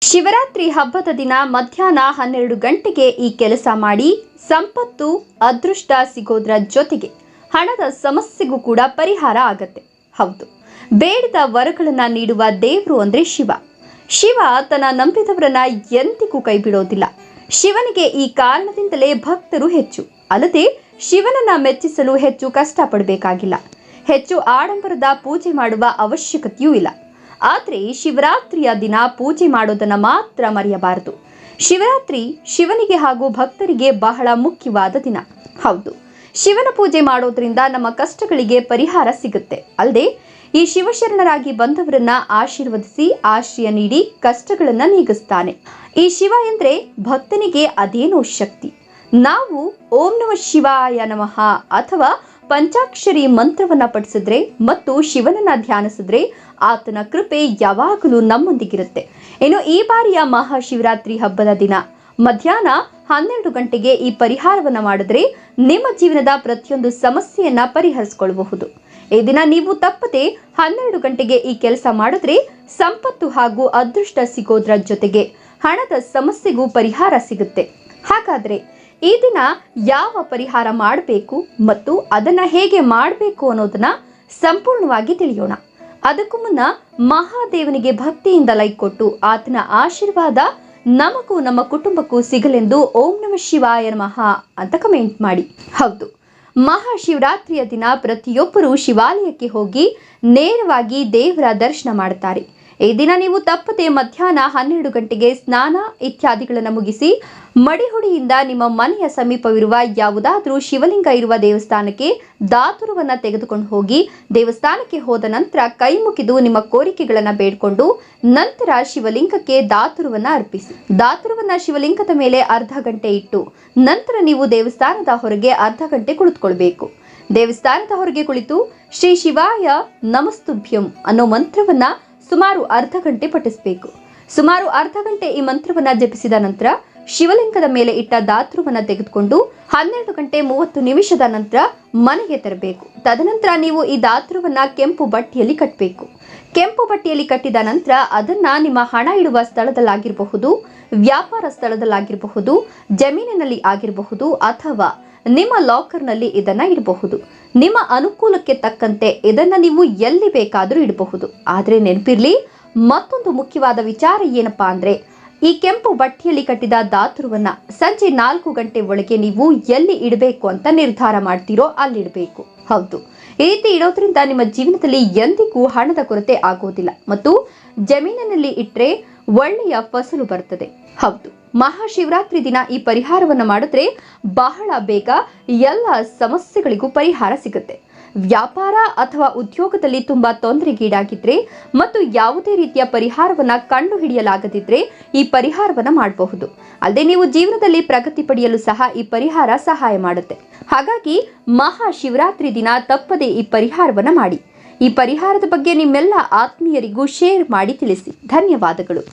ಶಿವರಾತ್ರಿ ಹಬ್ಬದ ದಿನ ಮಧ್ಯಾಹ್ನ ಹನ್ನೆರಡು ಗಂಟೆಗೆ ಈ ಕೆಲಸ ಮಾಡಿ ಸಂಪತ್ತು, ಅದೃಷ್ಟ ಸಿಗೋದ್ರ ಜೊತೆಗೆ ಹಣದ ಸಮಸ್ಯೆಗೂ ಕೂಡ ಪರಿಹಾರ ಆಗತ್ತೆ. ಹೌದು. ಬೇಡಿದ ವರಗಳನ್ನ ನೀಡುವ ದೇವರು ಅಂದ್ರೆ ಶಿವ. ಶಿವ ತನ್ನ ನಂಬಿದವರನ್ನ ಎಂದಿಗೂ ಕೈ ಬಿಡೋದಿಲ್ಲ ಶಿವನಿಗೆ ಈ ಕಾರಣದಿಂದಲೇ ಭಕ್ತರು ಹೆಚ್ಚು. ಅಲ್ಲದೆ ಶಿವನನ್ನ ಮೆಚ್ಚಿಸಲು ಹೆಚ್ಚು ಕಷ್ಟಪಡಬೇಕಾಗಿಲ್ಲ. ಹೆಚ್ಚು ಆಡಂಬರದ ಪೂಜೆ ಮಾಡುವ ಅವಶ್ಯಕತೆಯೂ ಇಲ್ಲ. ಆದರೆ ಶಿವರಾತ್ರಿಯ ದಿನ ಪೂಜೆ ಮಾಡೋದನ್ನು ಮಾತ್ರ ಮರೆಯಬಾರದು. ಶಿವರಾತ್ರಿ ಶಿವನಿಗೆ ಹಾಗೂ ಭಕ್ತರಿಗೆ ಬಹಳ ಮುಖ್ಯವಾದ ದಿನ. ಹೌದು, ಶಿವನ ಪೂಜೆ ಮಾಡೋದ್ರಿಂದ ನಮ್ಮ ಕಷ್ಟಗಳಿಗೆ ಪರಿಹಾರ ಸಿಗುತ್ತೆ. ಅಲ್ಲದೆ, ಈ ಶಿವಶರಣರಾಗಿ ಬಂದವರನ್ನ ಆಶೀರ್ವದಿಸಿ ಆಶ್ರಯ ನೀಡಿ ಕಷ್ಟಗಳನ್ನ ನೀಗಿಸ್ತಾನೆ. ಈ ಶಿವ ಎಂದ್ರೆ ಭಕ್ತನಿಗೆ ಅದೇನೋ ಶಕ್ತಿ. ನಾವು ಓಂ ನಮ ಶಿವಾಯ ನಮಃ ಅಥವಾ ಪಂಚಾಕ್ಷರಿ ಮಂತ್ರವನ್ನ ಪಠಿಸಿದ್ರೆ ಮತ್ತು ಶಿವನನ್ನ ಧ್ಯಾನಿಸಿದ್ರೆ ಆತನ ಕೃಪೆ ಯಾವಾಗಲೂ ನಮ್ಮೊಂದಿಗಿರುತ್ತೆ. ಇನ್ನು ಈ ಬಾರಿಯ ಮಹಾಶಿವರಾತ್ರಿ ಹಬ್ಬದ ದಿನ, ಮಧ್ಯಾಹ್ನ ಹನ್ನೆರಡು ಗಂಟೆಗೆ ಈ ಪರಿಹಾರವನ್ನ ಮಾಡಿದ್ರೆ ನಿಮ್ಮ ಜೀವನದ ಪ್ರತಿಯೊಂದು ಸಮಸ್ಯೆಯನ್ನ ಪರಿಹರಿಸಿಕೊಳ್ಳಬಹುದು ಈ ದಿನ ನೀವು ತಪ್ಪದೆ ಹನ್ನೆರಡು ಗಂಟೆಗೆ ಈ ಕೆಲಸ ಮಾಡಿದ್ರೆ ಸಂಪತ್ತು ಹಾಗೂ ಅದೃಷ್ಟ ಸಿಗೋದ್ರ ಜೊತೆಗೆ ಹಣದ ಸಮಸ್ಯೆಗೂ ಪರಿಹಾರ ಸಿಗುತ್ತೆ. ಹಾಗಾದ್ರೆ ಈ ದಿನ ಯಾವ ಪರಿಹಾರ ಮಾಡಬೇಕು ಮತ್ತು ಅದನ್ನ ಹೇಗೆ ಮಾಡಬೇಕು ಅನ್ನೋದನ್ನ ಸಂಪೂರ್ಣವಾಗಿ ತಿಳಿಯೋಣ. ಅದಕ್ಕೂ ಮುನ್ನ ಮಹಾದೇವನಿಗೆ ಭಕ್ತಿಯಿಂದ ಲೈಕ್ ಕೊಟ್ಟು ಆತನ ಆಶೀರ್ವಾದ ನಮಗೂ ನಮ್ಮ ಕುಟುಂಬಕ್ಕೂ ಸಿಗಲೆಂದು ಓಂ ನಮ ಶಿವಾಯ ನಮಃ ಅಂತ ಕಮೆಂಟ್ ಮಾಡಿ. ಹೌದು, ಮಹಾಶಿವರಾತ್ರಿಯ ದಿನ ಪ್ರತಿಯೊಬ್ಬರು ಶಿವಾಲಯಕ್ಕೆ ಹೋಗಿ ನೇರವಾಗಿ ದೇವರ ದರ್ಶನ ಮಾಡುತ್ತಾರೆ ಈ ದಿನ ನೀವು ತಪ್ಪದೆ ಮಧ್ಯಾಹ್ನ ಹನ್ನೆರಡು ಗಂಟೆಗೆ ಸ್ನಾನ ಇತ್ಯಾದಿಗಳನ್ನು ಮುಗಿಸಿ ಮಡಿಹುಡಿಯಿಂದ ನಿಮ್ಮ ಮನೆಯ ಸಮೀಪವಿರುವ ಯಾವುದಾದರೂ ಶಿವಲಿಂಗ ಇರುವ ದೇವಸ್ಥಾನಕ್ಕೆ ದಾತುರವನ್ನು ತೆಗೆದುಕೊಂಡು ಹೋಗಿ ದೇವಸ್ಥಾನಕ್ಕೆ ಹೋದ ನಂತರ ಕೈ ಮುಗಿದು ನಿಮ್ಮ ಕೋರಿಕೆಗಳನ್ನ ಬೇಡ್ಕೊಂಡು ನಂತರ ಶಿವಲಿಂಗಕ್ಕೆ ದಾತುರವನ್ನು ಅರ್ಪಿಸಿ. ದಾತುರವನ್ನು ಶಿವಲಿಂಗದ ಮೇಲೆ ಅರ್ಧ ಗಂಟೆ ಇಟ್ಟು ನಂತರ ನೀವು ದೇವಸ್ಥಾನದ ಹೊರಗೆ ಅರ್ಧ ಗಂಟೆ ಕುಳಿತುಕೊಳ್ಬೇಕು. ದೇವಸ್ಥಾನದ ಹೊರಗೆ ಕುಳಿತು ಶ್ರೀ ಶಿವಾಯ ನಮಸ್ತುಭ್ಯಂ ಅನ್ನೋ ಮಂತ್ರವನ್ನ ಸುಮಾರು ಅರ್ಧ ಗಂಟೆ ಪಠಿಸಬೇಕು. ಸುಮಾರು ಅರ್ಧ ಗಂಟೆ ಈ ಮಂತ್ರವನ್ನ ಜಪಿಸಿದ ನಂತರ ಶಿವಲಿಂಗದ ಮೇಲೆ ಇಟ್ಟ ದಾತೃವನ್ನ ತೆಗೆದುಕೊಂಡು ಹನ್ನೆರಡು ಗಂಟೆ ಮೂವತ್ತು ನಿಮಿಷದ ನಂತರ ಮನೆಗೆ ತರಬೇಕು. ತದನಂತರ ನೀವು ಈ ದಾತೃವನ್ನ ಕೆಂಪು ಬಟ್ಟೆಯಲ್ಲಿ ಕಟ್ಟಬೇಕು ಕೆಂಪು ಬಟ್ಟೆಯಲ್ಲಿ ಕಟ್ಟಿದ ನಂತರ ಅದನ್ನ ನಿಮ್ಮ ಹಣ ಇಡುವ ಸ್ಥಳದಲ್ಲಾಗಿರಬಹುದು, ವ್ಯಾಪಾರ ಸ್ಥಳದಲ್ಲಾಗಿರಬಹುದು, ಜಮೀನಿನಲ್ಲಿ ಆಗಿರಬಹುದು ಅಥವಾ ನಿಮ್ಮ ಲಾಕರ್ನಲ್ಲಿ ಇದನ್ನು ಇಡಬಹುದು. ನಿಮ್ಮ ಅನುಕೂಲಕ್ಕೆ ತಕ್ಕಂತೆ ಇದನ್ನು ನೀವು ಎಲ್ಲಿ ಬೇಕಾದರೂ ಇಡಬಹುದು. ಆದರೆ ನೆನಪಿರ್ಲಿ, ಮತ್ತೊಂದು ಮುಖ್ಯವಾದ ವಿಚಾರ ಏನಪ್ಪಾ ಅಂದರೆ, ಈ ಕೆಂಪು ಬಟ್ಟೆಯಲ್ಲಿ ಕಟ್ಟಿದ ದಾತುರವನ್ನು ಸಂಜೆ ನಾಲ್ಕು ಗಂಟೆ ಒಳಗೆ ನೀವು ಎಲ್ಲಿ ಇಡಬೇಕು ಅಂತ ನಿರ್ಧಾರ ಮಾಡ್ತೀರೋ ಅಲ್ಲಿ ಇಡಬೇಕು. ಹೌದು. ಈ ರೀತಿ ಇಡೋದ್ರಿಂದ ನಿಮ್ಮ ಜೀವನದಲ್ಲಿ ಎಂದಿಗೂ ಹಣದ ಕೊರತೆ ಆಗೋದಿಲ್ಲ. ಮತ್ತು ಜಮೀನಿನಲ್ಲಿ ಇಟ್ಟರೆ ಒಳ್ಳೆಯ ಫಸಲು ಬರ್ತದೆ. ಹೌದು. ಮಹಾಶಿವರಾತ್ರಿ ದಿನ ಈ ಪರಿಹಾರವನ್ನು ಮಾಡಿದ್ರೆ ಬಹಳ ಬೇಗ ಎಲ್ಲ ಸಮಸ್ಯೆಗಳಿಗೂ ಪರಿಹಾರ ಸಿಗುತ್ತೆ. ವ್ಯಾಪಾರ ಅಥವಾ ಉದ್ಯೋಗದಲ್ಲಿ ತುಂಬಾ ತೊಂದರೆಗೀಡಾಗಿದ್ರೆ ಮತ್ತು ಯಾವುದೇ ರೀತಿಯ ಪರಿಹಾರವನ್ನ ಕಂಡು ಹಿಡಿಯಲಾಗದಿದ್ರೆ ಈ ಪರಿಹಾರವನ್ನ ಮಾಡಬಹುದು. ಅಲ್ಲದೆ ನೀವು ಜೀವನದಲ್ಲಿ ಪ್ರಗತಿ ಪಡೆಯಲು ಸಹ ಈ ಪರಿಹಾರ ಸಹಾಯ ಮಾಡುತ್ತೆ. ಹಾಗಾಗಿ ಮಹಾಶಿವರಾತ್ರಿ ದಿನ ತಪ್ಪದೆ ಈ ಪರಿಹಾರವನ್ನ ಮಾಡಿ. ಈ ಪರಿಹಾರದ ಬಗ್ಗೆ ನಿಮ್ಮೆಲ್ಲ ಆತ್ಮೀಯರಿಗೂ ಶೇರ್ ಮಾಡಿ ತಿಳಿಸಿ. ಧನ್ಯವಾದಗಳು.